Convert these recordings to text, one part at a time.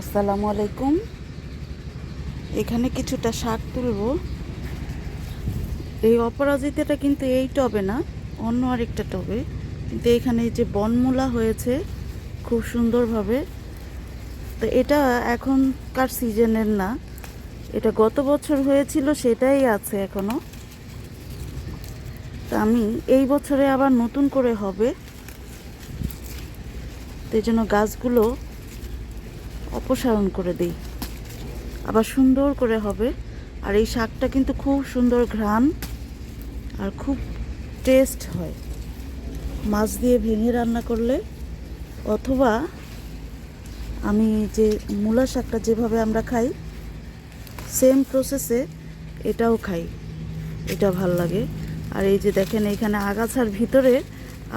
আসসালামু আলাইকুম। এখানে কিছুটা শাক তুলবো। এই অপরাজিতাটা কিন্তু এই টবে না, অন্য আরেকটা টবে। কিন্তু এখানে যে বনমূলা হয়েছে, খুব সুন্দরভাবে। তো এটা এখনকার সিজনের না। এটা গত বছর হয়েছিল, সেটাই আছে এখনও। তা আমি এই বছরে আবার নতুন করে হবে। তো জন্য গাছগুলো অপসারণ করে দিই। আবার সুন্দর করে হবে। আর এই শাকটা কিন্তু খুব সুন্দর ঘ্রাণ আর খুব টেস্ট হয়। মাছ দিয়ে ভেঙে রান্না করলে অথবা আমি যে মূলা শাকটা যেভাবে আমরা খাই সেম প্রসেসে এটাও খাই। এটা ভালো লাগে। আর এই যে দেখেন এখানে আগাছার ভিতরে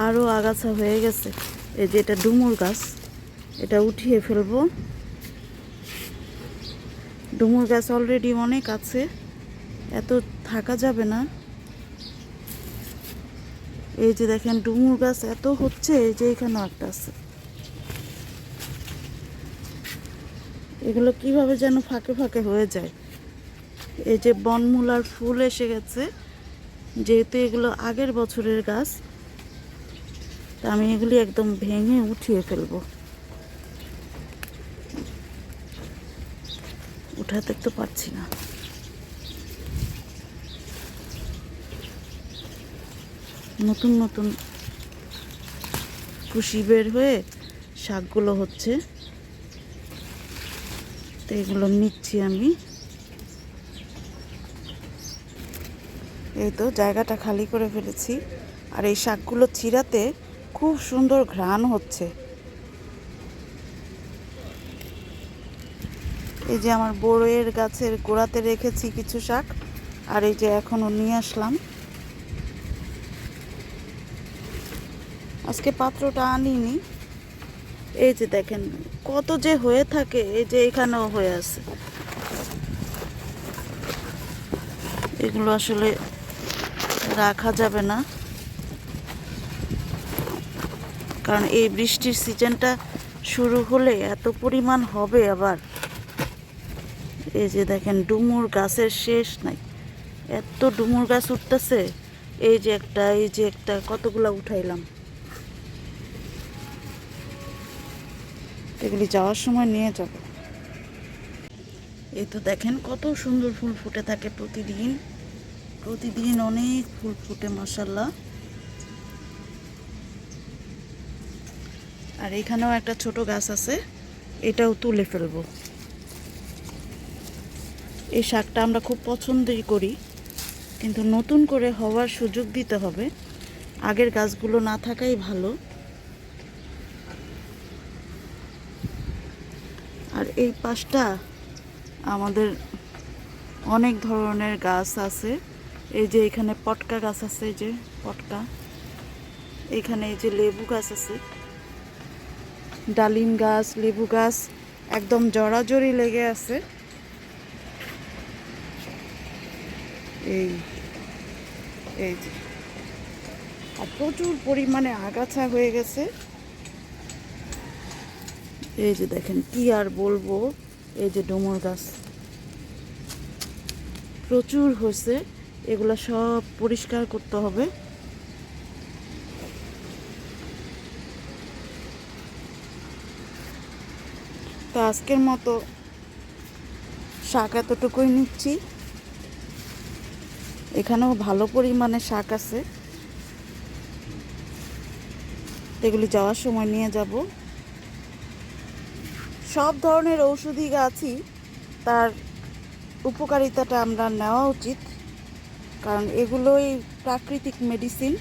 আরও আগাছা হয়ে গেছে। এই যে এটা ডুমুর গাছ, এটা উঠিয়ে ফেলব। ডুমুর গাছ অলরেডি অনেক আছে। এত থাকা যাবে না। এই যে দেখেন, ডুমুর গাছ এত হচ্ছে, এই যে এখানেও একটা আছে। এগুলো কীভাবে যেন ফাঁকে ফাঁকে হয়ে যায়। এই যে বনমূলার ফুল এসে গেছে। যেহেতু এগুলো আগের বছরের গাছ, তা আমি এগুলি একদম ভেঙে উঠিয়ে ফেলব। উঠাতে তো পারছি না। নতুন নতুন কুশি বের হয়ে শাকগুলো হচ্ছে। তো এগুলো নিচ্ছি আমি। এই তো জায়গাটা খালি করে ফেলেছি। আর এই শাকগুলো চিরাতে খুব সুন্দর ঘ্রাণ হচ্ছে। এই যে আমার বড়ের গাছের গোড়াতে রেখেছি কিছু শাক, আর এই যে এখনও নিয়ে আসলাম। আজকে পাত্রটা আনিনি। এই যে দেখেন, কত যে হয়ে থাকে, এই যে এখানেও হয়ে আছে। এগুলো আসলে রাখা যাবে না। কারণ এই বৃষ্টির সিজনটা শুরু হলে এত পরিমাণ হবে আবার। এই যে দেখেন ডুমুর গাছের শেষ নাই। এত ডুমুর গাছ উঠতেছে। এই যে একটা, এই যে একটা, কতগুলা উঠাইলাম। এগুলি যাওয়ার সময় নিয়ে যাব। এই তো দেখেন কত সুন্দর ফুল ফুটে থাকে প্রতিদিন। প্রতিদিন অনেক ফুল ফুটে মশাল্লা আর এখানেও একটা ছোট গাছ আছে। এটাও তুলে ফেলব। এই শাকটা আমরা খুব পছন্দই করি। কিন্তু নতুন করে হওয়ার সুযোগ দিতে হবে। আগের গাছগুলো না থাকাই ভালো। আর এই পাশটা আমাদের অনেক ধরনের গাছ আছে। এই যে এখানে পটকা গাছ আছে, এই যে পটকা। এখানে এই যে লেবু গাছ আছে। ডালিম গাছ, লেবু গাছ, একদম জড়াজড়ি লেগে আছে। এই এই যে। আর প্রচুর পরিমাণে আগাছা হয়ে গেছে। এই যে দেখেন, কি আর বলব? এই যে ডুমুর গাছ। প্রচুর হয়েছে। এগুলো সব পরিষ্কার করতে হবে। তো আজকের মতো শাক এতটুকুই নিচ্ছি। এখানেও ভালো পরিমাণে শাক আছে। এগুলি যাওয়ার সময় নিয়ে যাব। সব ধরনের ঔষধি গাছই তার উপকারিতাটা আমরা নেওয়া উচিত। কারণ এগুলোই প্রাকৃতিক মেডিসিন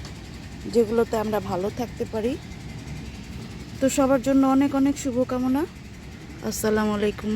যেগুলোতে আমরা ভালো থাকতে পারি। তো সবার জন্য অনেক অনেক শুভকামনা। আসসালামু আলাইকুম।